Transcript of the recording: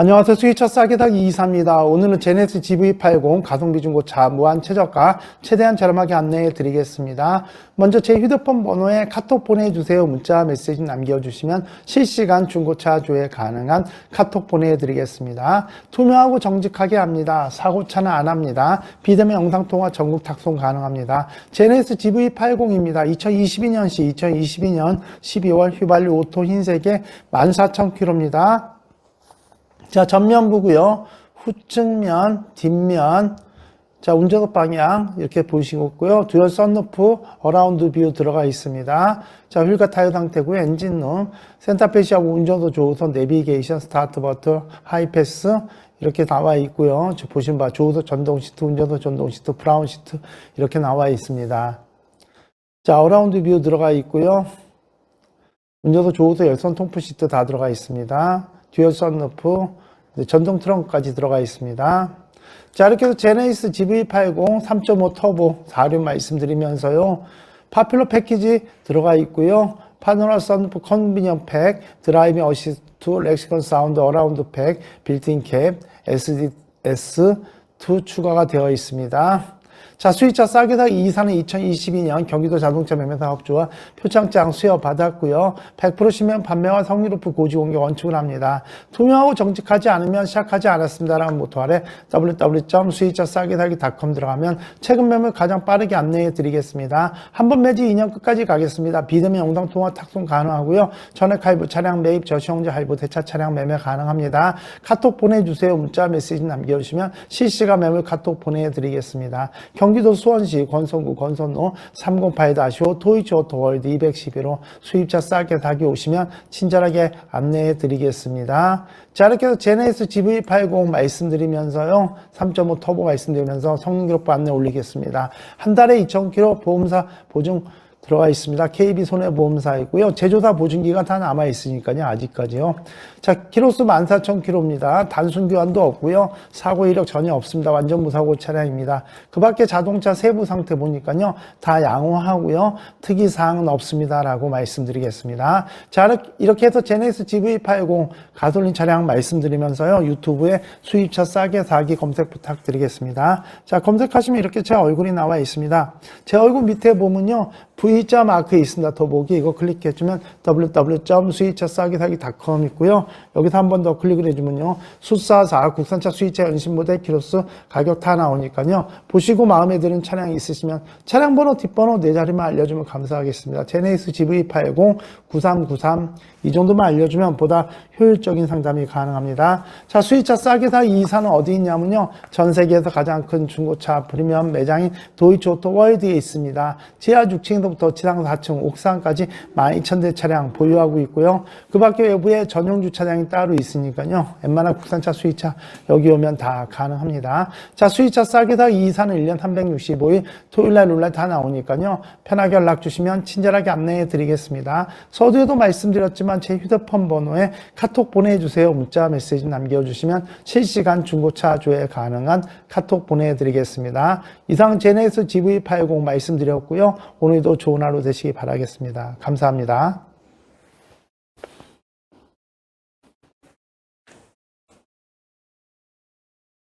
안녕하세요. 수위차 싸게 사기 이사입니다. 오늘은 제네스 GV80 가성비 중고차 무한 최저가 최대한 저렴하게 안내해 드리겠습니다. 먼저 제 휴대폰 번호에 카톡 보내주세요. 문자 메시지 남겨주시면 실시간 중고차 조회 가능한 카톡 보내드리겠습니다. 투명하고 정직하게 합니다. 사고차는 안 합니다. 비대면 영상통화 전국 탁송 가능합니다. 제네스 GV80입니다. 2022년시 2022년 12월 휘발유 오토 흰색의 14,000km입니다. 자, 전면부고요. 후측면, 뒷면, 자, 운전석 방향 이렇게 보시고 있고요. 듀얼 썬루프, 어라운드 뷰 들어가 있습니다. 자, 휠과 타이어 상태고요. 엔진룸, 센터페시하고 운전도 조우선, 내비게이션, 스타트 버튼, 하이패스 이렇게 나와 있고요. 저 보시면 봐. 조우선 전동 시트, 운전도 전동 시트, 브라운 시트 이렇게 나와 있습니다. 자, 어라운드 뷰 들어가 있고요. 운전석 조우선 열선 통풍 시트 다 들어가 있습니다. 듀얼 썬루프, 전동 트렁크까지 들어가 있습니다. 자, 이렇게 해서 제네시스 GV80 3.5 터보 4륜 말씀드리면서요. 파퓰러 패키지 들어가 있고요. 파노라 썬루프 컨비니언 팩, 드라이빙 어시스트, 렉시컨 사운드 어라운드 팩, 빌트인 캡, SDS2 추가가 되어 있습니다. 자, 수입차 싸게 사기 이사는 2022년 경기도 자동차 매매 사업주와 표창장 수여 받았고요. 100% 시면 판매와 성립 오프 고지 공개 원칙을 합니다. 투명하고 정직하지 않으면 시작하지 않았습니다라는 모토 아래 www.수입차 싸게 사기.com 들어가면 최근 매물 가장 빠르게 안내해 드리겠습니다. 한 번 매지 2년 끝까지 가겠습니다. 비대면 영상 통화 탁송 가능하고요. 전액 할부 차량 매입 저시용자 할부 대차 차량 매매 가능합니다. 카톡 보내주세요. 문자 메시지 남겨주시면 실시간 매물 카톡 보내드리겠습니다. 경기도 수원시 권선구 권선로 308-5 토이치 오토월드 211호 수입차 싸게 사기 오시면 친절하게 안내해 드리겠습니다. 자 이렇게 해서 제네시스 GV80 말씀드리면서요. 3.5 터보 말씀드리면서 성능 기록부 안내 올리겠습니다. 한 달에 2,000km 보험사 보증 들어가 있습니다. KB 손해보험사이고요. 제조사 보증기가 다 남아 있으니까요. 아직까지요. 자, 키로수 14,000km입니다. 단순 교환도 없고요. 사고 이력 전혀 없습니다. 완전 무사고 차량입니다. 그 밖에 자동차 세부 상태 보니까요. 다 양호하고요. 특이 사항은 없습니다라고 말씀드리겠습니다. 자, 이렇게 해서 제네시스 GV80 가솔린 차량 말씀드리면서요. 유튜브에 수입차 싸게 사기 검색 부탁드리겠습니다. 자, 검색하시면 이렇게 제 얼굴이 나와 있습니다. 제 얼굴 밑에 보면요. V 자 마크 있습니다. 더보기 이거 클릭해주면 www.수입차싸기사기.com 있고요. 여기서 한 번 더 클릭을 해주면요. 수사사 국산차 수입차 연신 모델 키로수 가격 다 나오니까요. 보시고 마음에 드는 차량이 있으시면 차량 번호 뒷번호 네 자리만 알려주면 감사하겠습니다. 제네이스 GV80 9393 이 정도만 알려주면 보다 효율적인 상담이 가능합니다. 자, 수입차 싸게 사 이사는 어디 있냐면요. 전 세계에서 가장 큰 중고차 프리미엄 매장인 도이치 오토 월드에 있습니다. 지하 6층부터 지상 4층, 옥상까지 12,000대 차량 보유하고 있고요. 그 밖에 외부에 전용 주차장이 따로 있으니까요. 웬만한 국산차 수입차 여기 오면 다 가능합니다. 자, 수입차 싸게 사 이사는 1년 365일 토요일 날 룰날 다 나오니까요. 편하게 연락 주시면 친절하게 안내해 드리겠습니다. 서두에도 말씀드렸지만 제 휴대폰 번호에 카톡 보내주세요. 문자 메시지 남겨주시면 실시간 중고차 조회 가능한 카톡 보내드리겠습니다. 이상 제네스 GV80 말씀드렸고요. 오늘도 좋은 하루 되시기 바라겠습니다. 감사합니다.